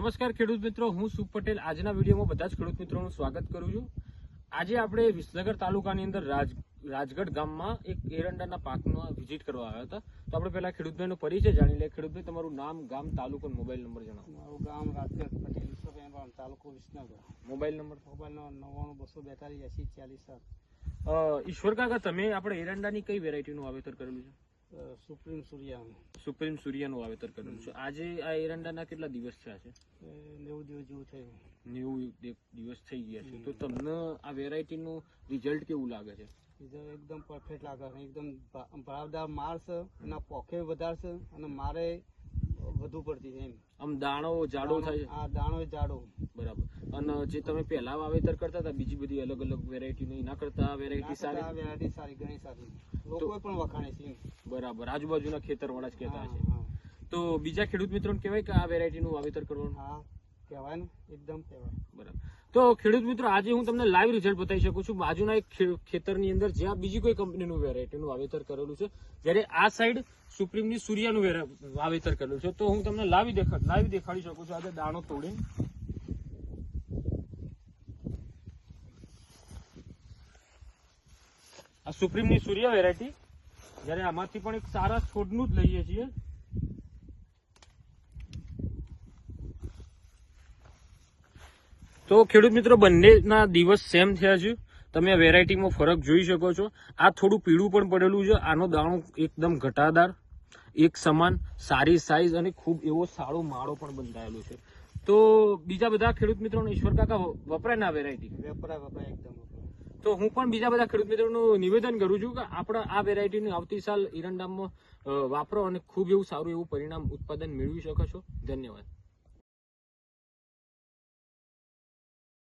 નમસ્કાર ખેડૂત મિત્રો હું સુખ પટેલ. આજના વિડીયોમાં બધા જ ખેડૂત મિત્રોનું સ્વાગત કરું છું. આજે આપણે વિસનગર તાલુકાની અંદર રાજ રાજગઢ ગામમાં એક એરંડાના પાકમાં વિઝિટ કરવા આવ્યા હતા. તો આપણે પહેલા ખેડૂતભાઈનો પરિચય જાણી લઈએ. ખેડૂતભાઈ તમારું નામ ગામ તાલુકો મોબાઈલ નંબર જણાવો. મારું ગામ રાજગઢ પટેલ ઈશ્વરભાઈ તાલુકો Visnagar. Mobile number? Mobile number નવ્વાણું બસો બેતાલીસ એસી ચાલીસ સાત. ઈશ્વર કાકા તમે આપણે એરંડાની કઈ વેરાયટીનું વાવેતર કરેલું છે? સુપ્રીમ સૂર્યા સુપ્રીમ સૂર્યાનું વાવેતર કરેલું છે. આજે આ એરંડાના કેટલા દિવસ થયા છે? નેવું દિવસ જેવું થયું. નેવું દિવસ થઈ ગયા છે. તો તમને આ વેરાયટીનું રિઝલ્ટ કેવું લાગે છે? એકદમ પરફેક્ટ લાગે છે. એકદમ ભાવદાર મારશે એના પોખે વધારશે અને મારે વધુ પડતી છે એમ. આમ દાણો જાડો થાય આ દાણો જાડો. બરાબર. અને જે તમે પહેલા વાવેતર કરતા હતા બીજી બધી અલગ અલગ વેરાયટી એના કરતા વેરાયટી સારી? વેરાયટી સારી ઘણી સારી. લોકો પણ વખાણે છે બરાબર. આજુબાજુના ખેતર વાળા જ કહેતા છે તો બીજા ખેડૂત મિત્રોને કહેવાય કે આ વેરાયટીનું વાવેતર કરવાનું? હા. તો ખેડૂત મિત્રો, આજે હું તમને લાઈવ રિઝલ્ટ બતાવી શકું છું. બાજુના એક ખેતરની અંદર જ્યાં બીજી કોઈ કંપનીનું વેરાયટીનું વાવેતર કરેલું છે, જ્યારે આ સાઈડ સુપ્રીમની સૂર્યાનું વાવેતર કરેલું છે. તો હું તમને લાવી દેખા લાઈવ દેખાડી શકું છું. આજે દાણો તોડીને. આ સુપ્રીમની સૂર્ય વેરાયટી જ્યારે આમાંથી પણ એક સારા છોડનું જ લઈએ છીએ. તો ખેડૂત મિત્રો બંનેના દિવસ સેમ થયા છે. તમે આ વેરાયટીમાં ફરક જોઈ શકો છો. આ થોડું પીળું પણ પડેલું છે. આનો દાણો એકદમ ઘટાદાર એક સમાન સારી સાઈઝ અને ખૂબ એવો સારો માળો પણ બંધાયેલો છે. તો બીજા બધા ખેડૂત મિત્રોને ઈશ્વર કાકા વપરાય ના વેરાયટી વપરાય વપરાય એકદમ તો હું પણ બીજા બધા ખેડૂત મિત્રોનું નિવેદન કરું છું કે આપણે આ વેરાયટીની આવતી સાલ ઈરંડામાં વાપરો અને ખૂબ એવું સારું એવું પરિણામ ઉત્પાદન મેળવી શકો છો. ધન્યવાદ.